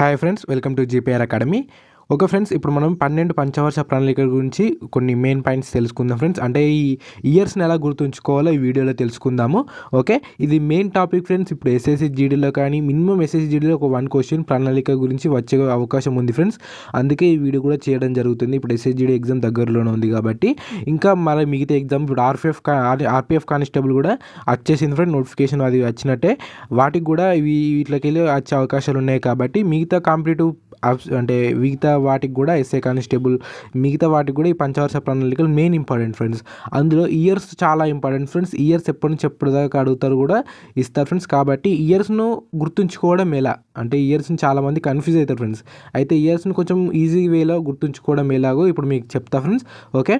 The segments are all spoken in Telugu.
hi friends welcome to GPR academy Okay friends ఇప్పుడు మనం పన్నెండు పంచవర్ష ప్రణాళిక గురించి కొన్ని మెయిన్ పాయింట్స్ తెలుసుకుందాం ఫ్రెండ్స్. అంటే ఈ ఇయర్స్ని ఎలా గుర్తుంచుకోవాలో ఈ వీడియోలో తెలుసుకుందాము. ఓకే ఇది మెయిన్ టాపిక్ ఫ్రెండ్స్. ఇప్పుడు ఎస్ఎస్సి జీడీలో కానీ మినిమం ఎస్ఎస్సి జీడీలో ఒక వన్ క్వశ్చన్ ప్రణాళిక గురించి వచ్చే అవకాశం ఉంది ఫ్రెండ్స్. అందుకే ఈ వీడియో కూడా చేయడం జరుగుతుంది. ఇప్పుడు ఎస్ఎస్జిడి ఎగ్జామ్ దగ్గరలోనే ఉంది కాబట్టి. ఇంకా మరి మిగతా ఎగ్జామ్ ఇప్పుడు ఆర్పిఎఫ్ ఆర్పిఎఫ్ కానిస్టేబుల్ కూడా వచ్చేసింది ఫ్రెండ్ నోటిఫికేషన్ అది వచ్చినట్టే. వాటికి కూడా ఇవి వీటికి వెళ్ళి వచ్చే అవకాశాలు ఉన్నాయి కాబట్టి మిగతా కాంపిటేటివ్ అంటే మిగతా వాటికి కూడా ఎస్ఏ కానిస్టేబుల్ మిగతా వాటికి కూడా ఈ పంచవర్ష ప్రణాళికలు మెయిన్ ఇంపార్టెంట్ ఫ్రెండ్స్ అందులో ఇయర్స్ చాలా ఇంపార్టెంట్ ఫ్రెండ్స్ ఇయర్స్ ఎప్పటి నుంచి ఎప్పటిదాకా అడుగుతారు కూడా ఇస్తారు ఫ్రెండ్స్ కాబట్టి ఇయర్స్ను గుర్తుంచుకోవడం ఎలా? అంటే ఇయర్స్ని చాలామంది కన్ఫ్యూజ్ అవుతారు ఫ్రెండ్స్ అయితే ఇయర్స్ని కొంచెం ఈజీ వేలో గుర్తుంచుకోవడం ఎలాగో ఇప్పుడు మీకు చెప్తా ఫ్రెండ్స్ ఓకే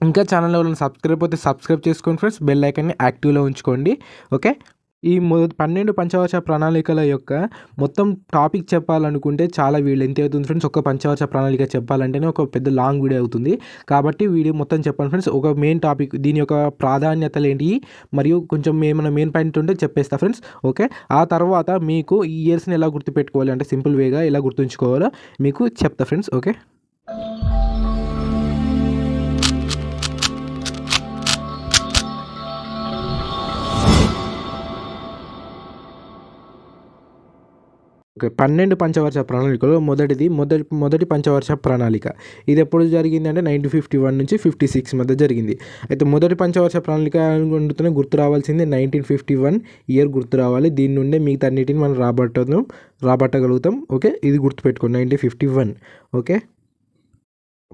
ఇంకా ఛానల్ ఎవరైనా సబ్స్క్రైబ్ అయితే సబ్స్క్రైబ్ చేసుకోండి ఫ్రెండ్స్ బెల్ ఐకాన్ని యాక్టివ్లో ఉంచుకోండి. ఓకే ఈ మొ పన్నెండు పంచవర్ష ప్రణాళికల యొక్క మొత్తం టాపిక్ చెప్పాలనుకుంటే చాలా వీళ్ళు ఎంత అవుతుంది ఫ్రెండ్స్ ఒక పంచవర్ష ప్రణాళిక చెప్పాలంటేనే ఒక పెద్ద లాంగ్ వీడియో అవుతుంది. కాబట్టి వీడియో మొత్తం చెప్పండి ఫ్రెండ్స్. ఒక మెయిన్ టాపిక్ దీని యొక్క ప్రాధాన్యతలు ఏంటి మరియు కొంచెం ఏమైనా మెయిన్ పాయింట్ ఉంటే చెప్పేస్తా ఫ్రెండ్స్. ఓకే? ఆ తర్వాత మీకు ఈ ఇయర్స్ని ఎలా గుర్తుపెట్టుకోవాలి అంటే సింపుల్ వేగా ఎలా గుర్తుంచుకోవాలో మీకు చెప్తా ఫ్రెండ్స్. ఓకే? ఓకే పన్నెండు పంచవర్ష ప్రణాళికలో. మొదటిది మొదటి మొదటి పంచవర్ష ప్రణాళిక. ఇది ఎప్పుడు జరిగింది అంటే నైన్టీన్ ఫిఫ్టీ వన్ నుంచి ఫిఫ్టీ సిక్స్ మధ్య జరిగింది. అయితే మొదటి పంచవర్ష ప్రణాళిక అనుకుంటున్న గుర్తు రావాల్సింది నైన్టీన్ ఫిఫ్టీ వన్ ఇయర్ గుర్తు రావాలి. దీని నుండే మిగతా అన్నిటిని మనం రాబట్టడం రాబట్టగలుగుతాం. ఓకే ఇది గుర్తుపెట్టుకోండి నైన్టీన్ ఫిఫ్టీ వన్. ఓకే?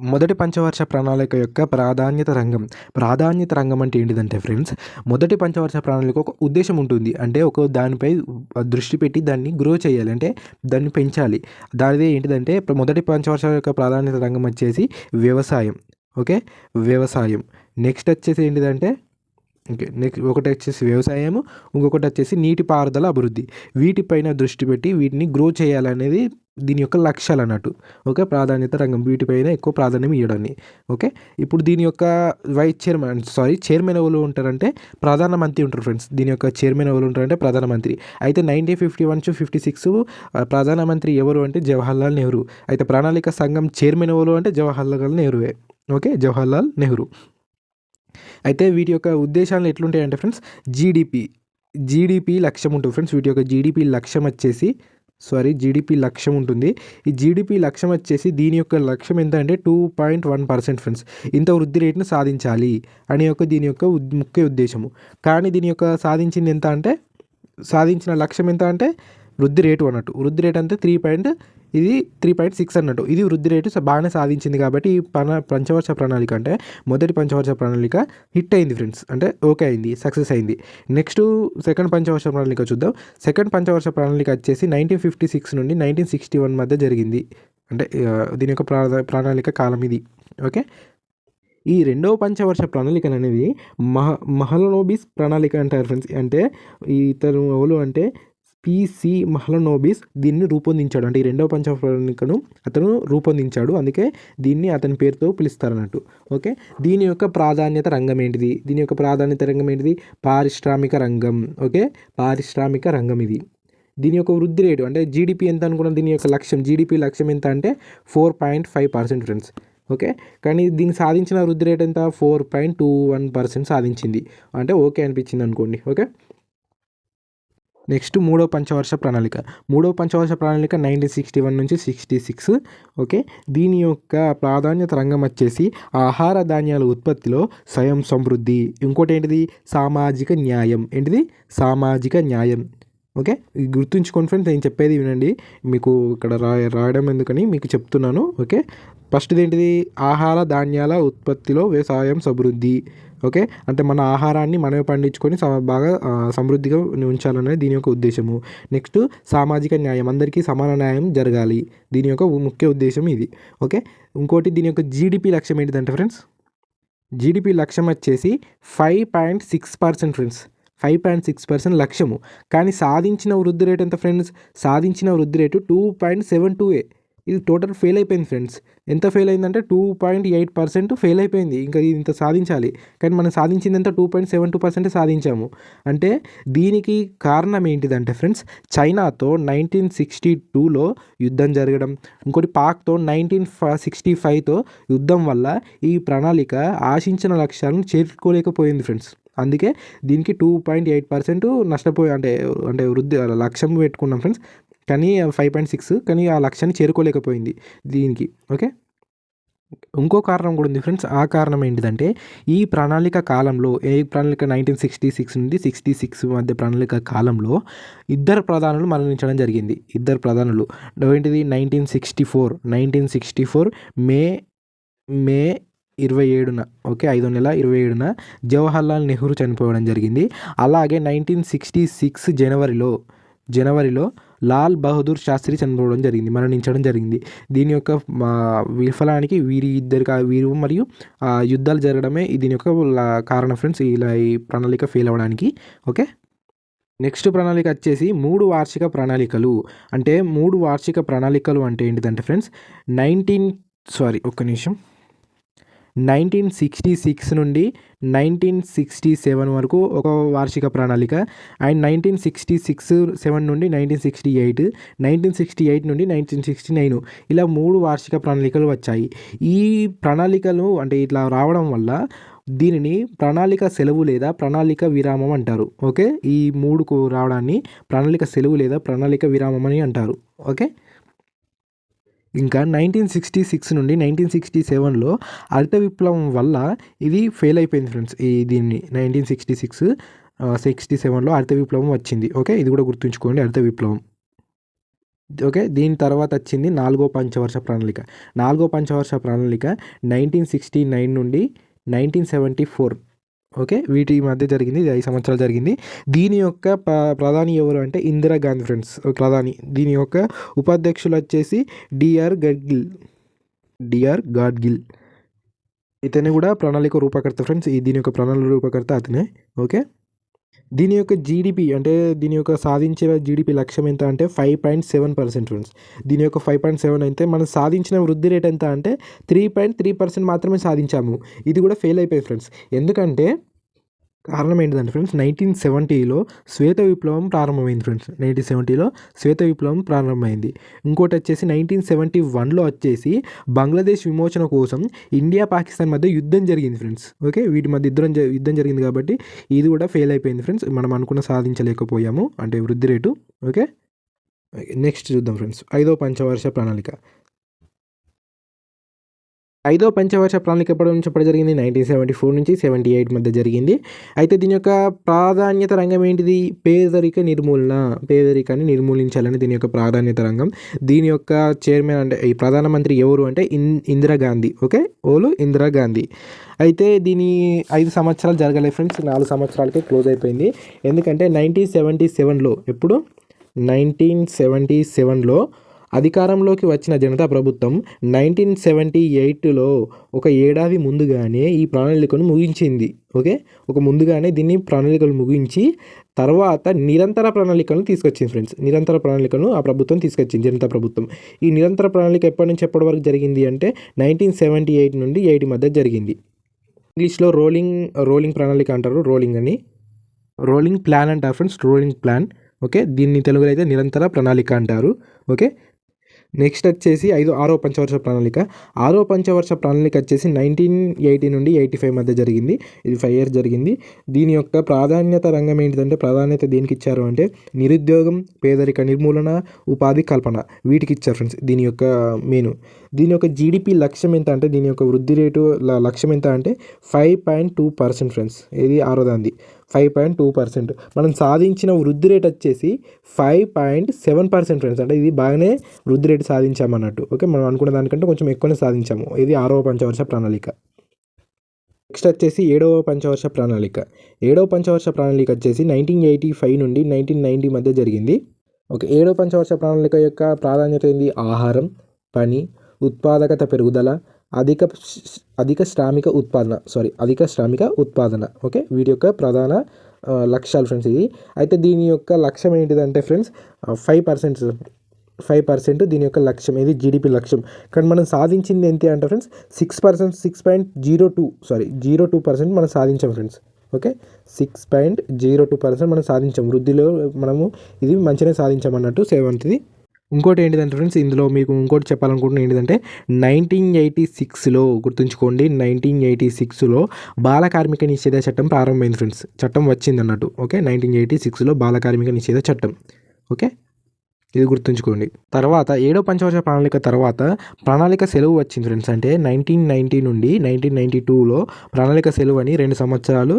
మొదటి పంచవర్ష ప్రణాళిక యొక్క ప్రాధాన్యత రంగం. ప్రాధాన్యత రంగం అంటే ఏంటిదంటే ఫ్రెండ్స్ మొదటి పంచవర్ష ప్రణాళిక ఒక ఉద్దేశం ఉంటుంది. అంటే ఒక దానిపై దృష్టి పెట్టి దాన్ని గ్రో చేయాలి. అంటే దాన్ని పెంచాలి. దానిదే ఏంటిదంటే మొదటి పంచవర్ష యొక్క ప్రాధాన్యత రంగం వచ్చేసి వ్యవసాయం. ఓకే? వ్యవసాయం. నెక్స్ట్ వచ్చేసి ఏంటిదంటే ఓకే నెక్స్ట్ ఒకటి వచ్చేసి వ్యవసాయము ఇంకొకటి వచ్చేసి నీటిపారుదల అభివృద్ధి. వీటిపైన దృష్టి పెట్టి వీటిని గ్రో చేయాలనేది దీని యొక్క లక్ష్యాలు అన్నట్టు. ఓకే? ప్రాధాన్యత రంగం వీటిపైన ఎక్కువ ప్రాధాన్యం ఇవ్వడాన్ని ఓకే? ఇప్పుడు దీని యొక్క వైస్ చైర్మన్ సారీ చైర్మన్ ఎవరు ఉంటారంటే ప్రధానమంత్రి ఉంటారు ఫ్రెండ్స్. దీని యొక్క చైర్మన్ ఎవరు ఉంటారంటే ప్రధానమంత్రి అయితే nineteen fifty one to fifty six ప్రధానమంత్రి ఎవరు అంటే జవహర్లాల్ నెహ్రూ. అయితే ప్రణాళిక సంఘం చైర్మన్ ఎవరు అంటే జవహర్లాల్ నెహ్రూవే. ఓకే? జవహర్లాల్ నెహ్రూ. అయితే వీటి యొక్క ఉద్దేశాలు ఎట్లుంటాయంటే ఫ్రెండ్స్ జీడిపి జీడిపి లక్ష్యం ఉంటుంది ఫ్రెండ్స్. వీటి యొక్క జీడిపి లక్ష్యం వచ్చేసి సారీ జీడిపి లక్ష్యం ఉంటుంది. ఈ జీడిపి లక్ష్యం వచ్చేసి దీని యొక్క లక్ష్యం ఎంత అంటే two point one percent friends ఇంత వృద్ధి రేటును సాధించాలి అనే యొక్క దీని యొక్క ముఖ్య ఉద్దేశము. కానీ దీని యొక్క సాధించింది ఎంత అంటే సాధించిన లక్ష్యం ఎంత అంటే వృద్ధి రేటు అన్నట్టు. వృద్ధి రేట్ అంటే త్రీ పాయింట్ ఇది త్రీ పాయింట్ సిక్స్ అన్నట్టు. ఇది వృద్ధి రేటు బాగానే సాధించింది కాబట్టి ఈ పన పంచవర్ష ప్రణాళిక అంటే మొదటి పంచవర్ష ప్రణాళిక హిట్ అయింది ఫ్రెండ్స్ అంటే ఓకే అయింది సక్సెస్ అయింది. నెక్స్ట్ సెకండ్ పంచవర్ష ప్రణాళిక చూద్దాం. సెకండ్ పంచవర్ష ప్రణాళిక వచ్చేసి నైన్టీన్ ఫిఫ్టీ సిక్స్ నుండి నైన్టీన్ సిక్స్టీ వన్ మధ్య జరిగింది. అంటే దీని యొక్క ప్రణాళిక కాలం ఇది. ఓకే? ఈ రెండవ పంచవర్ష ప్రణాళిక అనేది మహ మహలనోబిస్ ప్రణాళిక అంటారు ఫ్రెండ్స్ అంటే ఇతను ఎవరు అంటే పిసి మహలనోబిస్ దీన్ని రూపొందించాడు. అంటే ఈ రెండవ పంచప్రణికను అతను రూపొందించాడు. అందుకే దీన్ని అతని పేరుతో పిలుస్తారన్నట్టు. ఓకే? దీని యొక్క ప్రాధాన్యత రంగం ఏంటిది? దీని యొక్క ప్రాధాన్యత రంగం ఏంటిది? పారిశ్రామిక రంగం. ఓకే? పారిశ్రామిక రంగం ఇది. దీని యొక్క వృద్ధి రేటు అంటే జీడిపి ఎంత అనుకున్నాం దీని యొక్క లక్ష్యం? జీడిపి లక్ష్యం ఎంత అంటే four point five percent friends okay? కానీ దీన్ని సాధించిన వృద్ధి రేట్ ఎంత? Four point two one percent సాధించింది. అంటే ఓకే అనిపించింది అనుకోండి. ఓకే? నెక్స్ట్ మూడో పంచవర్ష ప్రణాళిక. మూడో పంచవర్ష ప్రణాళిక నైన్టీన్ సిక్స్టీ వన్ నుంచి సిక్స్టీ సిక్స్ ఓకే? దీని యొక్క ప్రాధాన్యత రంగం వచ్చేసి ఆహార ధాన్యాల ఉత్పత్తిలో స్వయం సమృద్ధి. ఇంకోటి ఏంటిది? సామాజిక న్యాయం. ఏంటిది? సామాజిక న్యాయం. ఓకే? గుర్తుంచుకోండి ఫ్రెండ్స్ నేను చెప్పేది వినండి. మీకు ఇక్కడ రా రాయడం ఎందుకని మీకు చెప్తున్నాను ఓకే? ఫస్ట్ది ఏంటిది? ఆహార ధాన్యాల ఉత్పత్తిలో వ్యవసాయం సమృద్ధి. ఓకే? అంటే మన ఆహారాన్ని మనమే పండించుకొని బాగా సమృద్ధిగా ఉంచాలనేది దీని యొక్క ఉద్దేశము. నెక్స్ట్ సామాజిక న్యాయం. అందరికీ సమాన న్యాయం జరగాలి. దీని యొక్క ముఖ్య ఉద్దేశం ఇది. ఓకే? ఇంకోటి దీని యొక్క జీడిపి లక్ష్యం ఏంటిదంటే ఫ్రెండ్స్? జీడిపి లక్ష్యం వచ్చేసి five point six percent friends. Five point six percent లక్ష్యము. కానీ సాధించిన వృద్ధి రేటు ఎంత ఫ్రెండ్స్? సాధించిన వృద్ధి rate two point seven two ఏ. ఇది టోటల్ ఫెయిల్ అయిపోయింది ఫ్రెండ్స్ ఎంత ఫెయిల్ అయిందంటే two point eight percent fail అయిపోయింది. ఇంకా ఇది ఇంత సాధించాలి. కానీ మనం సాధించింది టూ పాయింట్ సెవెన్ టూ పర్సెంటే సాధించాము. అంటే దీనికి కారణం ఏంటిదంటే ఫ్రెండ్స్ చైనాతో నైన్టీన్ సిక్స్టీ టూలో యుద్ధం జరగడం ఇంకోటి పాక్తో నైన్టీన్ సిక్స్టీ ఫైవ్తో యుద్ధం వల్ల ఈ ప్రణాళిక ఆశించిన లక్ష్యాలను చేరుకోలేకపోయింది ఫ్రెండ్స్ అందుకే దీనికి టూ పాయింట్ ఎయిట్ పర్సెంట్ నష్టపోయి అంటే అంటే వృద్ధి లక్ష్యం పెట్టుకున్నాం ఫ్రెండ్స్ కానీ ఫైవ్ పాయింట్ సిక్స్ కానీ ఆ లక్ష్యాన్ని చేరుకోలేకపోయింది దీనికి ఓకే ఇంకో కారణం కూడా ఉంది ఫ్రెండ్స్ ఆ కారణం ఏంటిదంటే ఈ ప్రణాళిక కాలంలో ఏ ప్రణాళిక నైన్టీన్ సిక్స్టీ సిక్స్ నుండి సిక్స్టీ సిక్స్ మధ్య ప్రణాళిక కాలంలో ఇద్దరు ప్రధానులు మరణించడం జరిగింది. ఇద్దరు ప్రధానులు. ఏంటిది? Nineteen sixty four nineteen sixty four May May ఇరవై ఏడున ఓకే ఐదో నెల ఇరవై ఏడున జవహర్లాల్ నెహ్రూ చనిపోవడం జరిగింది. అలాగే నైన్టీన్ సిక్స్టీ సిక్స్ జనవరిలో జనవరిలో లాల్ బహదూర్ శాస్త్రి చనిపోవడం జరిగింది మరణించడం జరిగింది. దీని యొక్క మా విఫలానికి వీరి ఇద్దరు వీరు మరియు యుద్ధాలు జరగడమే దీని యొక్క కారణం ఫ్రెండ్స్. ఇలా ఈ ప్రణాళిక ఫెయిల్ అవ్వడానికి ఓకే? నెక్స్ట్ ప్రణాళిక వచ్చేసి మూడు వార్షిక ప్రణాళికలు. అంటే మూడు వార్షిక ప్రణాళికలు అంటే ఏంటిదంటే ఫ్రెండ్స్ నైన్టీన్ సారీ ఒక్క నిమిషం. నైన్టీన్ సిక్స్టీ సిక్స్ నుండి నైన్టీన్ సిక్స్టీ సెవెన్ వరకు ఒక వార్షిక ప్రణాళిక. And nineteen sixty six seven నుండి nineteen sixty eight nineteen sixty eight నుండి నైన్టీన్ సిక్స్టీ నైన్ ఇలా మూడు వార్షిక ప్రణాళికలు వచ్చాయి. ఈ ప్రణాళికలు అంటే ఇట్లా రావడం వల్ల దీనిని ప్రణాళిక సెలవు లేదా ప్రణాళిక విరామం అంటారు. ఓకే? ఈ మూడుకు రావడాన్ని ప్రణాళిక సెలవు లేదా ప్రణాళిక విరామం అని అంటారు. ఓకే? ఇంకా నైన్టీన్ సిక్స్టీ సిక్స్ నుండి నైన్టీన్ సిక్స్టీ సెవెన్లో హరిత విప్లవం వల్ల ఇది ఫెయిల్ అయిపోయింది ఫ్రెండ్స్. ఈ దీన్ని నైన్టీన్ సిక్స్టీ సిక్స్ సిక్స్టీ సెవెన్లో హరిత విప్లవం వచ్చింది. ఓకే? ఇది కూడా గుర్తుంచుకోండి హరిత విప్లవం. ఓకే? దీని తర్వాత వచ్చింది నాలుగో పంచవర్ష ప్రణాళిక. నాలుగో పంచవర్ష ప్రణాళిక నైన్టీన్ సిక్స్టీ నైన్ నుండి నైన్టీన్ సెవెంటీ ఫోర్. ఓకే? వీటి మధ్య జరిగింది ఇది ఐదు సంవత్సరాలు జరిగింది. దీని యొక్క ప్రధాని ఎవరు అంటే ఇందిరాగాంధీ ఫ్రెండ్స్ ప్రధాని. దీని యొక్క ఉపాధ్యక్షులు వచ్చేసి డిఆర్ గడ్గిల్. డిఆర్ గాడ్గిల్. ఇతని కూడా ప్రణాళిక రూపకర్త ఫ్రెండ్స్. ఈ దీని యొక్క ప్రణాళిక రూపకర్త అతనే. ఓకే? దీని యొక్క జీడిపి అంటే దీని యొక్క సాధించిన జీడిపి లక్ష్యం ఎంత అంటే five point seven percent friends దీని యొక్క ఫైవ్ పాయింట్ సెవెన్ అయితే మనం సాధించిన వృద్ధి రేట్ ఎంత అంటే త్రీ పాయింట్ త్రీ పర్సెంట్ మాత్రమే సాధించాము. ఇది కూడా ఫెయిల్ అయిపోయింది ఫ్రెండ్స్ ఎందుకంటే కారణం ఏంటిదంటే ఫ్రెండ్స్ నైన్టీన్ సెవెంటీలో శ్వేత విప్లవం ప్రారంభమైంది ఫ్రెండ్స్. నైన్టీన్ సెవెంటీలో శ్వేత విప్లవం ప్రారంభమైంది. ఇంకోటి వచ్చేసి నైన్టీన్ సెవెంటీ వన్లో వచ్చేసి బంగ్లాదేశ్ విమోచన కోసం ఇండియా పాకిస్తాన్ మధ్య యుద్ధం జరిగింది ఫ్రెండ్స్. ఓకే? వీటి మధ్య యుద్ధం జ- యుద్ధం జరిగింది కాబట్టి ఇది కూడా ఫెయిల్ అయిపోయింది ఫ్రెండ్స్. మనం అనుకున్న సాధించలేకపోయాము. అంటే వృద్ధి రేటు. ఓకే? నెక్స్ట్ చూద్దాం ఫ్రెండ్స్. ఐదో పంచవర్ష ప్రణాళిక. ఐదో పంచవర్ష ప్రణాళిక ఎప్పటి జరిగింది నైన్టీన్ సెవెంటీ ఫోర్ నుంచి సెవెంటీ ఎయిట్ మధ్య జరిగింది. అయితే దీని యొక్క ప్రాధాన్యత రంగం ఏంటిది? పేదరిక నిర్మూలన పేదరికాన్ని నిర్మూలించాలని దీని యొక్క ప్రాధాన్యత రంగం. దీని యొక్క చైర్మన్ అంటే ఈ ప్రధానమంత్రి ఎవరు అంటే ఇన్ ఇందిరాగాంధీ ఓకే? ఓలు ఇందిరాగాంధీ అయితే దీని ఐదు సంవత్సరాలు జరగలేదు ఫ్రెండ్స్. నాలుగు సంవత్సరాలకే క్లోజ్ అయిపోయింది. ఎందుకంటే నైన్టీన్ సెవెంటీ సెవెన్లో ఎప్పుడు? నైన్టీన్ సెవెంటీ సెవెన్లో అధికారంలోకి వచ్చిన జనతా ప్రభుత్వం నైన్టీన్ సెవెంటీ ఎయిట్లో ఒక ఏడాది ముందుగానే ఈ ప్రణాళికను ముగించింది. ఓకే? ఒక ముందుగానే దీన్ని ప్రణాళికలు ముగించి తర్వాత నిరంతర ప్రణాళికలను తీసుకొచ్చింది ఫ్రెండ్స్ నిరంతర ప్రణాళికను ఆ ప్రభుత్వం తీసుకొచ్చింది జనతా ప్రభుత్వం. ఈ నిరంతర ప్రణాళిక ఎప్పటి నుంచి ఎప్పటి వరకు జరిగింది అంటే నైన్టీన్ సెవెంటీ ఎయిట్ నుండి ఎయిటీ మధ్య జరిగింది. ఇంగ్లీష్లో రోలింగ్ రోలింగ్ ప్రణాళిక అంటారు రోలింగ్ అని. రోలింగ్ ప్లాన్ అంటారు ఫ్రెండ్స్ రోలింగ్ ప్లాన్. ఓకే? దీన్ని తెలుగులో అయితే నిరంతర ప్రణాళిక అంటారు. ఓకే? నెక్స్ట్ వచ్చేసి ఐదు ఆరో పంచవర్ష ప్రణాళిక. ఆరో పంచవర్ష ప్రణాళిక వచ్చేసి నైన్టీన్ ఎయిటీ నుండి ఎయిటీ ఫైవ్ మధ్య జరిగింది. ఇది ఫైవ్ ఇయర్స్ జరిగింది. దీని యొక్క ప్రాధాన్యత రంగం ఏంటిదంటే ప్రాధాన్యత దేనికి ఇచ్చారు అంటే నిరుద్యోగం పేదరిక నిర్మూలన ఉపాధి కల్పన వీటికి ఇచ్చారు ఫ్రెండ్స్ దీని యొక్క మెయిన్ దీని యొక్క జీడిపి లక్ష్యం ఎంత అంటే దీని యొక్క వృద్ధి రేటు లక్ష్యం ఎంత అంటే five point two percent friends ఇది ఆరోదాంది. Five point two percent. మనం సాధించిన వృద్ధి రేట్ వచ్చేసి five point seven percent friends అంటే ఇది బాగానే వృద్ధి రేటు సాధించామన్నట్టు. ఓకే మనం అనుకున్న దానికంటే కొంచెం ఎక్కువనే సాధించాము. ఇది ఆరవ పంచవర్ష ప్రణాళిక. నెక్స్ట్ వచ్చేసి ఏడవ పంచవర్ష ప్రణాళిక. ఏడవ పంచవర్ష ప్రణాళిక వచ్చేసి నైన్టీన్ ఎయిటీ ఫైవ్ నుండి నైన్టీన్ నైంటీ మధ్య జరిగింది. ఓకే ఏడవ పంచవర్ష ప్రణాళిక యొక్క ప్రాధాన్యత ఏంది? ఆహారం పని ఉత్పాదకత పెరుగుదల అధిక అధిక శ్రామిక ఉత్పాదన సారీ అధిక శ్రామిక ఉత్పాదన ఓకే వీటి యొక్క ప్రధాన లక్ష్యాలు ఫ్రెండ్స్ ఇది. అయితే దీని యొక్క లక్ష్యం ఏంటిదంటే friends five percent five percent దీని యొక్క లక్ష్యం ఇది జీడిపి లక్ష్యం. కానీ మనం సాధించింది ఎంత అంటే friends six percent six point zero two sorry zero two percent మనం సాధించాం friends okay six point zero two percent మనం సాధించాం. వృద్ధిలో మనము ఇది మంచిగా సాధించాం అన్నట్టు సెవెంత్ది ఇంకోటి ఏంటిదంటే ఫ్రెండ్స్ ఇందులో మీకు ఇంకోటి చెప్పాలనుకుంటున్నా ఏంటిదంటే నైన్టీన్ ఎయిటీ సిక్స్లో గుర్తుంచుకోండి నైన్టీన్ ఎయిటీ సిక్స్లో బాల కార్మిక నిషేధ చట్టం ప్రారంభమైంది ఫ్రెండ్స్. చట్టం వచ్చింది అన్నట్టు ఓకే? నైన్టీన్ ఎయిటీ సిక్స్లో బాల కార్మిక నిషేధ చట్టం ఓకే? ఇది గుర్తుంచుకోండి. తర్వాత ఏడో పంచవర్ష ప్రణాళిక తర్వాత ప్రణాళిక సెలవు వచ్చింది ఫ్రెండ్స్. అంటే నైన్టీన్ నైన్టీ నుండి నైన్టీన్ నైన్టీ టూలో ప్రణాళిక సెలవు అని రెండు సంవత్సరాలు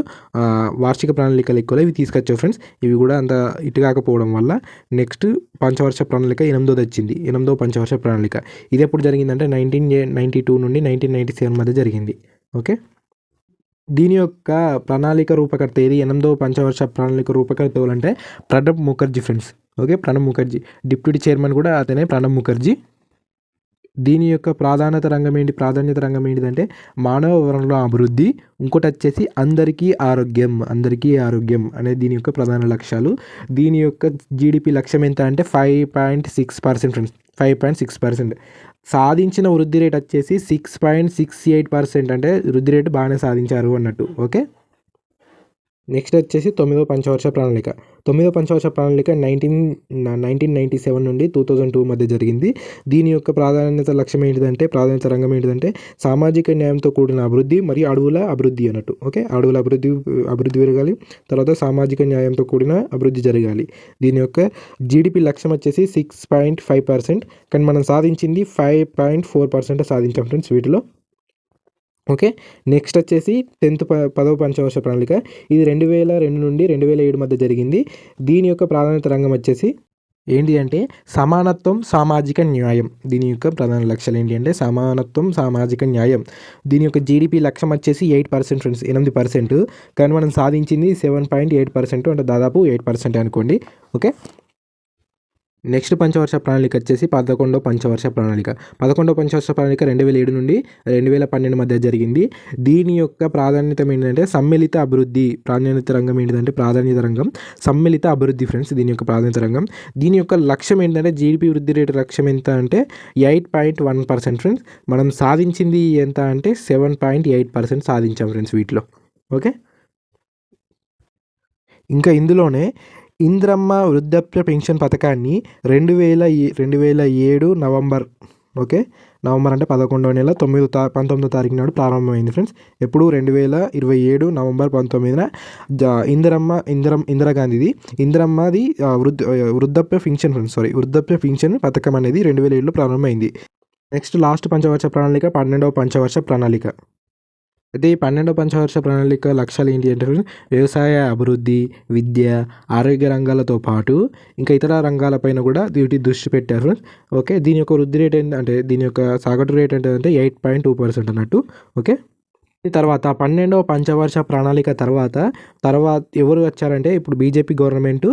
వార్షిక ప్రణాళిక లెక్కలో ఇవి తీసుకొచ్చావు ఫ్రెండ్స్. ఇవి కూడా అంత ఇటు కాకపోవడం వల్ల నెక్స్ట్ పంచవర్ష ప్రణాళిక ఎనిమిదోది వచ్చింది. ఎనిమిదో పంచవర్ష ప్రణాళిక. ఇది ఎప్పుడు జరిగిందంటే నైన్టీన్ నైన్టీ టూ నుండి నైన్టీన్ నైన్టీ సెవెన్ మధ్య జరిగింది. ఓకే? దీని యొక్క ప్రణాళిక రూపకర్త ఏది? ఎనిమిదో పంచవర్ష ప్రణాళిక రూపకర్త అంటే Pranab Mukherjee friends. Okay Pranab Mukherjee. Deputy chairman కూడా అతనే ప్రణబ్ ముఖర్జీ. దీని యొక్క ప్రాధాన్యత రంగం ఏంటి? ప్రాధాన్యత రంగం ఏంటిదంటే మానవ వనరుల అభివృద్ధి ఇంకోటి వచ్చేసి అందరికీ ఆరోగ్యం అందరికీ ఆరోగ్యం అనేది దీని యొక్క ప్రధాన లక్ష్యాలు. దీని యొక్క జీడిపి లక్ష్యం ఎంత అంటే five point six percent friends five point six percent. సాధించిన వృద్ధి రేట్ వచ్చేసి six point six eight percent అంటే వృద్ధి రేటు బాగానే సాధించారు అన్నట్టు ఓకే? నెక్స్ట్ వచ్చేసి తొమ్మిదో పంచవర్ష ప్రణాళిక. తొమ్మిదో పంచవర్ష ప్రణాళిక నైన్టీన్ నైన్టీన్ నైంటీ సెవెన్ నుండి టూ థౌజండ్ టూ మధ్య జరిగింది. దీని యొక్క ప్రాధాన్యత లక్ష్యం ఏంటిదంటే ప్రాధాన్యత రంగం ఏంటిదంటే సామాజిక న్యాయంతో కూడిన అభివృద్ధి మరియు అడవుల అభివృద్ధి అన్నట్టు ఓకే? అడవుల అభివృద్ధి అభివృద్ధి పెరగాలి తర్వాత సామాజిక న్యాయంతో కూడిన అభివృద్ధి జరగాలి. దీని యొక్క జీడిపి లక్ష్యం వచ్చేసి సిక్స్ పాయింట్ ఫైవ్ పర్సెంట్ కానీ మనం సాధించింది ఫైవ్ పాయింట్ ఫోర్ పర్సెంట్ సాధించాం ఫ్రెండ్స్ వీటిలో. ఓకే? నెక్స్ట్ వచ్చేసి టెన్త్ ప పదవ పంచవర్ష ప్రణాళిక. ఇది రెండు వేల రెండు నుండి రెండు వేల ఏడు మధ్య జరిగింది. దీని యొక్క ప్రాధాన్యత రంగం వచ్చేసి ఏంటి అంటే సమానత్వం సామాజిక న్యాయం. దీని యొక్క ప్రధాన లక్ష్యాలు ఏంటి అంటే సమానత్వం సామాజిక న్యాయం. దీని యొక్క జీడిపి లక్ష్యం వచ్చేసి ఎయిట్ పర్సెంట్ ఫ్రెండ్స్ ఎనిమిది పర్సెంట్. కానీ మనం సాధించింది సెవెన్ పాయింట్ ఎయిట్ పర్సెంట్ అంటే దాదాపు ఎయిట్ పర్సెంట్ అనుకోండి. ఓకే? నెక్స్ట్ పంచవర్ష ప్రణాళిక వచ్చేసి పదకొండో పంచవర్ష ప్రణాళిక. పదకొండో పంచవర్ష ప్రణాళిక రెండు వేల ఏడు నుండి రెండు వేల పన్నెండు మధ్య జరిగింది. దీని యొక్క ప్రాధాన్యత ఏంటంటే సమ్మిళిత అభివృద్ధి ప్రాధాన్యత రంగం ఏంటిదంటే ప్రాధాన్యత రంగం. సమ్మిళిత అభివృద్ధి ఫ్రెండ్స్ దీని యొక్క ప్రాధాన్యత రంగం. దీని యొక్క లక్ష్యం ఏంటంటే జీడిపి వృద్ధి రేటు లక్ష్యం ఎంత అంటే eight point one percent friends. మనం సాధించింది ఎంత అంటే సెవెన్ పాయింట్ ఎయిట్ పర్సెంట్ సాధించాం ఫ్రెండ్స్ వీటిలో. ఓకే? ఇంకా ఇందులోనే ఇంద్రమ్మ వృద్ధాప్య పెన్షన్ పథకాన్ని రెండు వేల రెండు వేల ఏడు నవంబర్ ఓకే? నవంబర్ అంటే పదకొండవ నెల తొమ్మిదో తా పంతొమ్మిదో తారీఖు నాడు ప్రారంభమైంది ఫ్రెండ్స్. ఎప్పుడు? రెండు వేల ఇరవై ఏడు నవంబర్ పంతొమ్మిదిన జ ఇందిరమ్మ ఇందిరం ఇందిరాగాంధీది ఇందిరమ్మది వృద్ధ వృద్ధాప్య పెన్షన్ ఫ్రెండ్స్ సారీ వృద్ధాప్య పెన్షన్ పథకం అనేది రెండు వేల ఏడులో ప్రారంభమైంది. నెక్స్ట్ లాస్ట్ పంచవర్ష ప్రణాళిక పన్నెండవ పంచవర్ష ప్రణాళిక. అయితే ఈ పన్నెండవ పంచవర్ష ప్రణాళిక లక్ష్యాలు ఏంటి అంటే వ్యవసాయ అభివృద్ధి విద్య ఆరోగ్య రంగాలతో పాటు ఇంకా ఇతర రంగాలపైన కూడా వీటి దృష్టి పెట్టారు ఓకే దీని యొక్క వృద్ధి రేట్ ఏంటి అంటే దీని యొక్క సగటు రేట్ ఏంటంటే ఎయిట్ పాయింట్ టూ పర్సెంట్ అన్నట్టు. ఓకే తర్వాత పన్నెండవ పంచవర్ష ప్రణాళిక తర్వాత తర్వాత ఎవరు వచ్చారంటే ఇప్పుడు బీజేపీ గవర్నమెంట్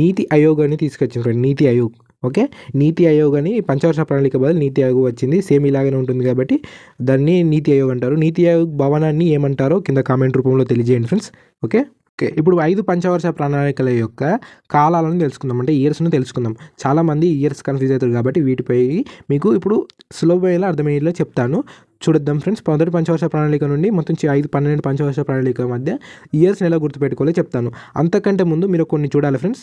నీతి ఆయోగ్ అని తీసుకొచ్చింది నీతి ఆయోగ్. ఓకే? నీతి ఆయోగ్ అని పంచవర్ష ప్రణాళిక బదులు నీతి ఆయోగ్ వచ్చింది. సేమ్ ఇలాగనే ఉంటుంది కాబట్టి దాన్ని నీతి ఆయోగ్ అంటారు. నీతి ఆయోగ్ భవనాన్ని ఏమంటారో కింద కామెంట్ రూపంలో తెలియజేయండి ఫ్రెండ్స్. ఓకే? ఓకే. ఇప్పుడు ఐదు పంచవర్ష ప్రణాళికల యొక్క కాలాలను తెలుసుకుందాం. అంటే ఇయర్స్ను తెలుసుకుందాం. చాలామంది ఇయర్స్ కన్ఫ్యూజ్ అవుతారు కాబట్టి వీటిపై మీకు ఇప్పుడు సులభమయ్యేలా అర్థమయ్యేలా చెప్తాను. చూడొద్దాం ఫ్రెండ్స్. మొదటి పంచవర్ష ప్రణాళిక నుండి మొత్తం ఐదు పన్నెండు పంచవర్ష ప్రణాళిక మధ్య ఇయర్స్ని ఎలా గుర్తుపెట్టుకోవాలో చెప్తాను. అంతకంటే ముందు మీరు కొన్ని చూడాలి ఫ్రెండ్స్.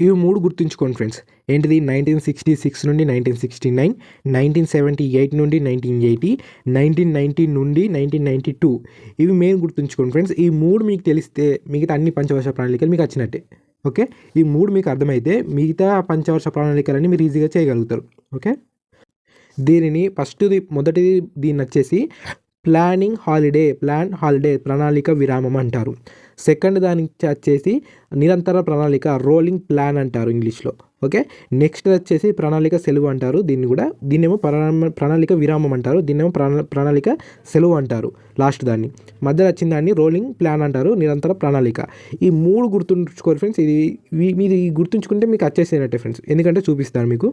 ఇవి మూడు గుర్తుంచుకోండి ఫ్రెండ్స్. ఏంటిది? నైన్టీన్ సిక్స్టీ సిక్స్ నుండి nineteen sixty nine nineteen seventy eight నుండి నైన్టీన్ ఎయిటీ నైన్టీన్ నైన్టీ నుండి నైన్టీన్ నైన్టీ టూ. ఇవి మెయిన్ గుర్తుంచుకోండి ఫ్రెండ్స్. ఈ మూడు మీకు తెలిస్తే మిగతా అన్ని పంచవర్ష ప్రణాళికలు మీకు వచ్చినట్టే. ఓకే? ఈ మూడు మీకు అర్థమైతే మిగతా పంచవర్ష ప్రణాళికలన్నీ మీరు ఈజీగా చేయగలుగుతారు. ఓకే? దీనిని ఫస్ట్ది మొదటిది దీన్ని వచ్చేసి ప్లానింగ్ హాలిడే ప్లాన్ హాలిడే ప్రణాళిక విరామం అంటారు. సెకండ్ దానికి వచ్చేసి నిరంతర ప్రణాళిక రోలింగ్ ప్లాన్ అంటారు ఇంగ్లీష్లో. ఓకే? నెక్స్ట్ వచ్చేసి ప్రణాళిక సెలవు అంటారు. దీన్ని కూడా దీన్నేమో ప్రణా ప్రణాళిక విరామం అంటారు. దీన్నేమో ప్రణా ప్రణాళిక సెలవు అంటారు లాస్ట్ దాన్ని. మధ్యలో వచ్చిన దాన్ని రోలింగ్ ప్లాన్ అంటారు. నిరంతర ప్రణాళిక. ఈ మూడు గుర్తుంచుకోరు ఫ్రెండ్స్. ఇది మీరు గుర్తుంచుకుంటే మీకు వచ్చేసేనట్టే ఫ్రెండ్స్. ఎందుకంటే చూపిస్తాను మీకు.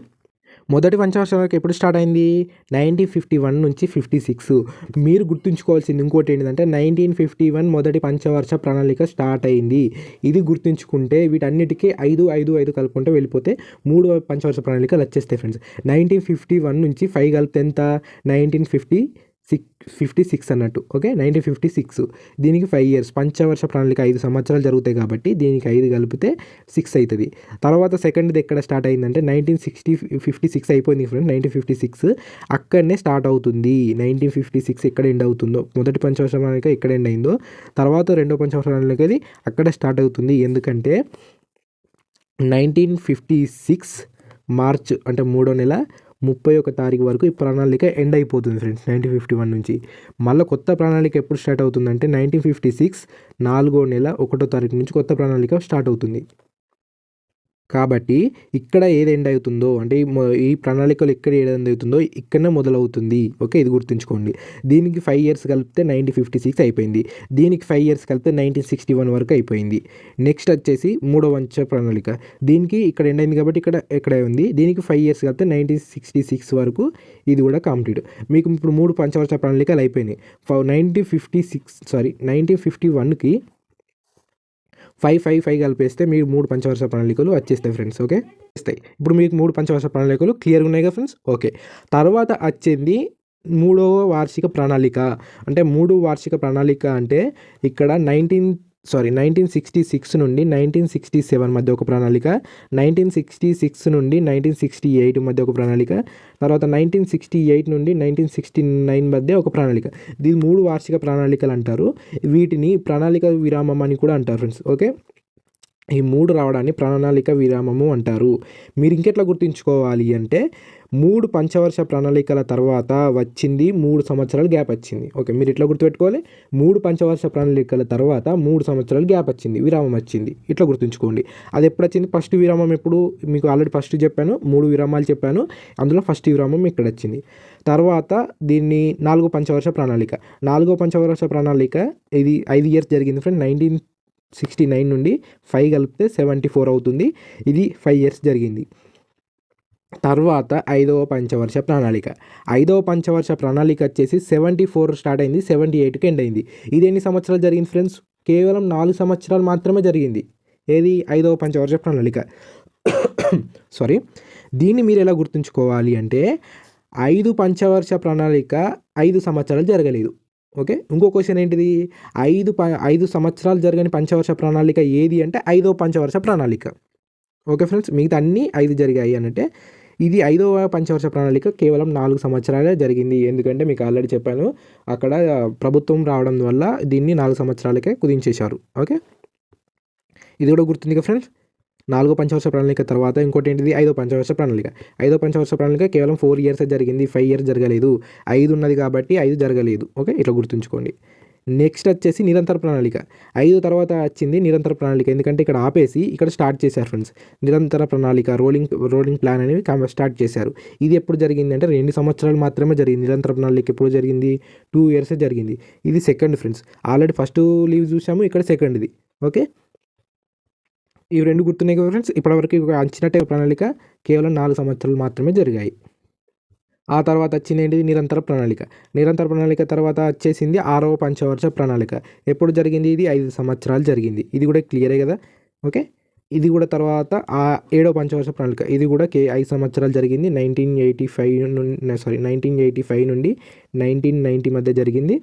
మొదటి పంచవర్షం ఎప్పుడు స్టార్ట్ అయింది? నైన్టీన్ ఫిఫ్టీ వన్ నుంచి ఫిఫ్టీ సిక్స్. మీరు గుర్తుంచుకోవాల్సింది ఇంకోటి ఏంటంటే నైన్టీన్ ఫిఫ్టీ వన్ మొదటి పంచవర్ష ప్రణాళిక స్టార్ట్ అయింది. ఇది గుర్తుంచుకుంటే వీటన్నిటికీ ఐదు ఐదు ఐదు కలుపుకుంటే వెళ్ళిపోతే మూడు పంచవర్ష ప్రణాళికలు వచ్చేస్తాయి ఫ్రెండ్స్. నైన్టీన్ ఫిఫ్టీ వన్ నుంచి ఫైవ్ కలిపితే ఎంత? Nineteen fifty six fifty six అన్నట్టు ఓకే నైన్టీన్ ఫిఫ్టీ సిక్స్ దీనికి ఫైవ్ ఇయర్స్ పంచవర్ష ప్రణాళిక ఐదు సంవత్సరాలు జరుగుతాయి కాబట్టి దీనికి ఐదు కలిపితే సిక్స్ అవుతుంది తర్వాత సెకండ్ది ఎక్కడ స్టార్ట్ అయిందంటే నైన్టీన్ సిక్స్టీ ఫిఫ్టీ సిక్స్ అయిపోయింది ఫ్రెండ్ నైన్టీన్ ఫిఫ్టీ సిక్స్ అక్కడనే స్టార్ట్ అవుతుంది. నైన్టీన్ ఫిఫ్టీ సిక్స్ ఎక్కడ ఎండ్ అవుతుందో. మొదటి పంచవర్ష ప్రణాళిక ఎక్కడ ఎండ్ అయిందో. తర్వాత రెండో పంచవర్ష ప్రణాళికది అక్కడ స్టార్ట్ అవుతుంది. ఎందుకంటే నైన్టీన్ ఫిఫ్టీ సిక్స్ మార్చ్ అంటే మూడో నెల ముప్పై ఒక తారీఖు వరకు ఈ ప్రణాళిక ఎండ్ అయిపోతుంది ఫ్రెండ్స్ నైన్టీన్ ఫిఫ్టీ వన్ నుంచి. మళ్ళీ కొత్త ప్రణాళిక ఎప్పుడు స్టార్ట్ అవుతుందంటే నైన్టీన్ ఫిఫ్టీ సిక్స్ నాలుగో నెల ఒకటో తారీఖు నుంచి కొత్త ప్రణాళిక స్టార్ట్ అవుతుంది. కాబట్టి ఇక్కడ ఏది ఎండ్ అవుతుందో అంటే ఈ ప్రణాళికలు ఎక్కడ ఏది ఎండ్ అవుతుందో ఇక్కడనే మొదలవుతుంది. ఓకే ఇది గుర్తుంచుకోండి. దీనికి ఫైవ్ ఇయర్స్ కలిపితే నైన్టీన్ ఫిఫ్టీ సిక్స్ అయిపోయింది. దీనికి ఫైవ్ ఇయర్స్ కలిపితే నైన్టీన్ సిక్స్టీ వన్ వరకు అయిపోయింది. నెక్స్ట్ వచ్చేసి మూడో వంచ ప్రణాళిక. దీనికి ఇక్కడ ఎండ్ అయింది కాబట్టి ఇక్కడ ఎక్కడ ఉంది. దీనికి ఫైవ్ ఇయర్స్ కలిపితే నైన్టీన్ సిక్స్టీ సిక్స్ వరకు ఇది కూడా కంప్లీట్ మీకు ఇప్పుడు మూడు పంచవర్ష ప్రణాళికలు అయిపోయినాయి. Nineteen fifty six sorry nineteen fifty వన్కి ఫైవ్ ఫైవ్ ఫైవ్ కలిపేస్తే మీరు మూడు పంచవర్ష ప్రణాళికలు వచ్చేస్తాయి ఫ్రెండ్స్ ఓకే వస్తాయి. ఇప్పుడు మీకు మూడు పంచవర్ష ప్రణాళికలు క్లియర్గా ఉన్నాయి కదా ఫ్రెండ్స్ ఓకే తర్వాత వచ్చింది మూడవ వార్షిక ప్రణాళిక. అంటే మూడు వార్షిక ప్రణాళిక అంటే ఇక్కడ nineteen sorry nineteen sixty six నుండి నైన్టీన్ సిక్స్టీ సెవెన్ మధ్య ఒక ప్రణాళిక నైన్టీన్ సిక్స్టీ సిక్స్ నుండి నైన్టీన్ సిక్స్టీ ఎయిట్ మధ్య ఒక ప్రణాళిక తర్వాత నైన్టీన్ సిక్స్టీ ఎయిట్ నుండి నైన్టీన్ సిక్స్టీ నైన్ మధ్య ఒక ప్రణాళిక. దీని మూడు వార్షిక ప్రణాళికలు అంటారు. వీటిని ప్రణాళిక విరామం అని కూడా అంటారు ఫ్రెండ్స్ ఓకే? ఈ మూడు రావడాన్ని ప్రణాళిక విరామము అంటారు. మీరు ఇంకెట్లా గుర్తుంచుకోవాలి అంటే మూడు పంచవర్ష ప్రణాళికల తర్వాత వచ్చింది మూడు సంవత్సరాలు గ్యాప్ వచ్చింది. ఓకే మీరు ఇట్లా గుర్తుపెట్టుకోవాలి. మూడు పంచవర్ష ప్రణాళికల తర్వాత మూడు సంవత్సరాలు గ్యాప్ వచ్చింది విరామం వచ్చింది. ఇట్లా గుర్తుంచుకోండి. అది ఎప్పుడు వచ్చింది? ఫస్ట్ విరామం ఎప్పుడు? మీకు ఆల్రెడీ ఫస్ట్ చెప్పాను మూడు విరామాలు చెప్పాను. అందులో ఫస్ట్ విరామం ఇక్కడ వచ్చింది. తర్వాత దీన్ని నాలుగో పంచవర్ష ప్రణాళిక. నాలుగో పంచవర్ష ప్రణాళిక ఇది ఐదు ఇయర్స్ జరిగింది ఫ్రెండ్ నైన్టీన్ సిక్స్టీ నైన్ నుండి ఫైవ్ కలిపితే సెవెంటీ ఫోర్ అవుతుంది. ఇది ఫైవ్ ఇయర్స్ జరిగింది. తర్వాత ఐదవ పంచవర్ష ప్రణాళిక. ఐదవ పంచవర్ష ప్రణాళిక వచ్చేసి సెవెంటీ ఫోర్ స్టార్ట్ అయింది సెవెంటీ ఎయిట్కి ఎండ్ అయింది. ఇది ఎన్ని సంవత్సరాలు జరిగింది ఫ్రెండ్స్? కేవలం నాలుగు సంవత్సరాలు మాత్రమే జరిగింది. ఏది? ఐదవ పంచవర్ష ప్రణాళిక. సారీ దీన్ని మీరు ఎలా గుర్తుంచుకోవాలి అంటే ఐదు పంచవర్ష ప్రణాళిక ఐదు సంవత్సరాలు జరగలేదు. ఓకే? ఇంకో క్వశ్చన్ ఏంటిది? ఐదు ప ఐదు సంవత్సరాలు జరగని పంచవర్ష ప్రణాళిక ఏది అంటే ఐదో పంచవర్ష ప్రణాళిక. ఓకే ఫ్రెండ్స్ మిగతా అన్నీ ఐదు జరిగాయి అనంటే ఇది ఐదవ పంచవర్ష ప్రణాళిక కేవలం నాలుగు సంవత్సరాలే జరిగింది. ఎందుకంటే మీకు ఆల్రెడీ చెప్పాను అక్కడ ప్రభుత్వం రావడం వల్ల దీన్ని నాలుగు సంవత్సరాలకే కుదించేశారు. ఓకే? ఇది కూడా గుర్తుంది కదా ఫ్రెండ్స్? నాలుగో పంచవర్ష ప్రణాళిక తర్వాత ఇంకోటి ఏంటిది? ఐదో పంచవర్ష ప్రణాళిక. ఐదో పంచవర్ష ప్రణాళిక కేవలం ఫోర్ ఇయర్స్ జరిగింది ఫైవ్ ఇయర్స్ జరగలేదు. ఐదు ఉన్నది కాబట్టి ఐదు జరగలేదు. ఓకే? ఇట్లా గుర్తుంచుకోండి. నెక్స్ట్ వచ్చేసి నిరంతర ప్రణాళిక. ఐదు తర్వాత వచ్చింది నిరంతర ప్రణాళిక. ఎందుకంటే ఇక్కడ ఆపేసి ఇక్కడ స్టార్ట్ చేశారు ఫ్రెండ్స్ నిరంతర ప్రణాళిక రోలింగ్ రోలింగ్ ప్లాన్ అనేవి స్టార్ట్ చేశారు. ఇది ఎప్పుడు జరిగింది అంటే రెండు సంవత్సరాలు మాత్రమే జరిగింది. నిరంతర ప్రణాళిక ఎప్పుడు జరిగింది? టూ ఇయర్స్ జరిగింది. ఇది second friends already first leave చూసాము ఇక్కడ సెకండ్ది ఓకే ఇవి రెండు గుర్తున్నాయి కదా ఫ్రెండ్స్ ఇప్పటివరకు అంచినట్టే ప్రణాళిక. కేవలం నాలుగు సంవత్సరాలు మాత్రమే జరిగాయి. ఆ తర్వాత వచ్చింది ఏంటిది నిరంతర ప్రణాళిక. నిరంతర ప్రణాళిక తర్వాత వచ్చేసింది ఆరవ పంచవర్ష ప్రణాళిక. ఎప్పుడు జరిగింది ఇది? ఐదు సంవత్సరాలు జరిగింది. ఇది కూడా క్లియరే కదా? ఓకే? ఇది కూడా తర్వాత ఆ ఏడవ పంచవర్ష ప్రణాళిక. ఇది కూడా కే ఐదు సంవత్సరాలు జరిగింది. నైన్టీన్ ఎయిటీ ఫైవ్ నుండి సారీ నైన్టీన్ ఎయిటీ ఫైవ్ నుండి నైన్టీన్ నైంటీ మధ్య జరిగింది.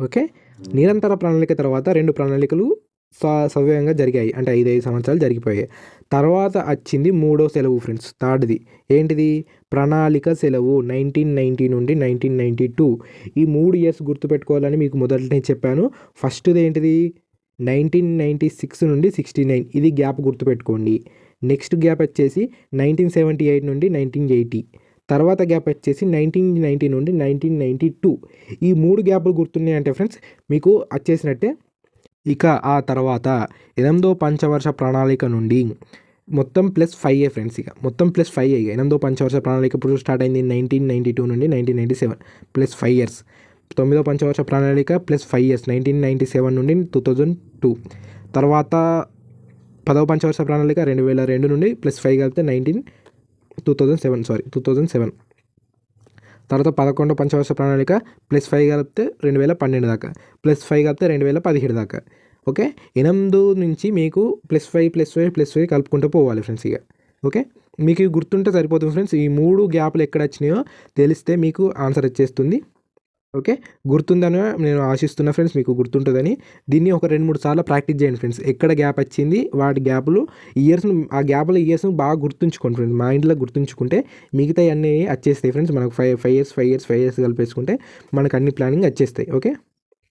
ఓకే? నిరంతర ప్రణాళిక తర్వాత రెండు ప్రణాళికలు సవ్యంగా జరిగాయి. అంటే ఐదు ఐదు సంవత్సరాలు జరిగిపోయాయి. తర్వాత వచ్చింది మూడో సెలవు ఫ్రెండ్స్. థర్డ్ది ఏంటిది? ప్రణాళిక సెలవు నైన్టీన్ నైంటీ నుండి నైన్టీన్ నైంటీ టూ. ఈ మూడు ఇయర్స్ గుర్తుపెట్టుకోవాలని మీకు మొదటి చెప్పాను. ఫస్ట్ది ఏంటిది? నైన్టీన్ నైంటీ సిక్స్ నుండి సిక్స్టీ నైన్. ఇది గ్యాప్ గుర్తుపెట్టుకోండి. నెక్స్ట్ గ్యాప్ వచ్చేసి నైన్టీన్ సెవెంటీ ఎయిట్ నుండి నైన్టీన్ ఎయిటీ. తర్వాత గ్యాప్ వచ్చేసి నైన్టీన్ నైంటీ నుండి నైన్టీన్ నైంటీ టూ. ఈ మూడు గ్యాపులు గుర్తున్నాయి అంటే ఫ్రెండ్స్ మీకు వచ్చేసినట్టే ఇక ఆ తర్వాత ఎనిమిదో పంచవర్ష ప్రణాళిక నుండి మొత్తం ప్లస్ ఫైవ్ ఏ ఫ్రెండ్స్ ఇక. మొత్తం ప్లస్ ఫైవ్ ఇక. ఎనిమిదో పంచవర్ష ప్రణాళిక ఇప్పుడు స్టార్ట్ అయింది? నైన్టీన్ నైంటీ టూ నుండి nineteen ninety seven plus five years తొమ్మిదో పంచవర్ష ప్రణాళిక plus five years nineteen ninety seven నుండి టూ థౌజండ్ టూ తర్వాత పదవ పంచవర్ష ప్రణాళిక రెండు వేల రెండు నుండి ప్లస్ ఫైవ్ కలిపితే nineteen two thousand seven sorry two thousand seven తర్వాత పదకొండు పంచవర్ష ప్రణాళిక ప్లస్ ఫైవ్ కలిపితే రెండు వేల పన్నెండు దాకా ప్లస్ ఫైవ్ కలిపితే రెండు వేల పదిహేడు దాకా. ఓకే? ఎనిమిది నుంచి మీకు plus five plus five plus five కలుపుకుంటూ పోవాలి ఫ్రెండ్స్ ఇక. ఓకే? మీకు గుర్తుంటే సరిపోతుంది ఫ్రెండ్స్. ఈ మూడు గ్యాప్లు ఎక్కడ వచ్చినాయో తెలిస్తే మీకు ఆన్సర్ వచ్చేస్తుంది. ఓకే? గుర్తుందని నేను ఆశిస్తున్నా ఫ్రెండ్స్ మీకు గుర్తుంటుందని. దీన్ని ఒక రెండు మూడు సార్లు ప్రాక్టీస్ చేయండి ఫ్రెండ్స్. ఎక్కడ గ్యాప్ వచ్చింది వాటి గ్యాప్లు ఇయర్స్ ఆ గ్యాప్ల ఇయర్స్ను బాగా గుర్తుంచుకోండి ఫ్రెండ్స్. మైండ్లో గుర్తుంచుకుంటే మిగతా అన్నీ వచ్చేస్తాయి ఫ్రెండ్స్. మనకు five five years five years five years కలిపేసుకుంటే మనకు అన్ని ప్లానింగ్ వచ్చేస్తాయి. ఓకే?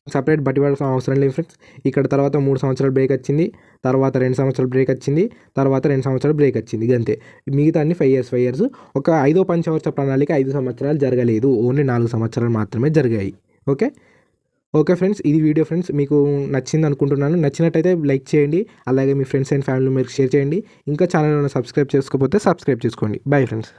సపరేట్ బట్టి పడాల్సిన అవసరం లేదు ఫ్రెండ్స్ ఇక్కడ తర్వాత మూడు సంవత్సరాలు బ్రేక్ వచ్చింది. తర్వాత రెండు సంవత్సరాలు బ్రేక్ వచ్చింది. తర్వాత రెండు సంవత్సరాలు బ్రేక్ వచ్చింది. ఇది అంతే. మిగతా అన్ని ఫైవ్ ఇయర్స్ ఫైవ్ ఇయర్స్ ఒక ఐదో పంచవర్ష ప్రణాళిక ఐదు సంవత్సరాలు జరగలేదు. ఓన్లీ నాలుగు సంవత్సరాలు మాత్రమే జరిగాయి. ఓకే? ఓకే ఫ్రెండ్స్ ఇది వీడియో ఫ్రెండ్స్ మీకు నచ్చింది అనుకుంటున్నాను. నచ్చినట్టయితే లైక్ చేయండి. అలాగే మీ ఫ్రెండ్స్ అండ్ ఫ్యామిలీ మీరు షేర్ చేయండి. ఇంకా ఛానల్ సబ్స్క్రైబ్ చేసుకోకపోతే సబ్స్క్రైబ్ చేసుకోండి. Bye friends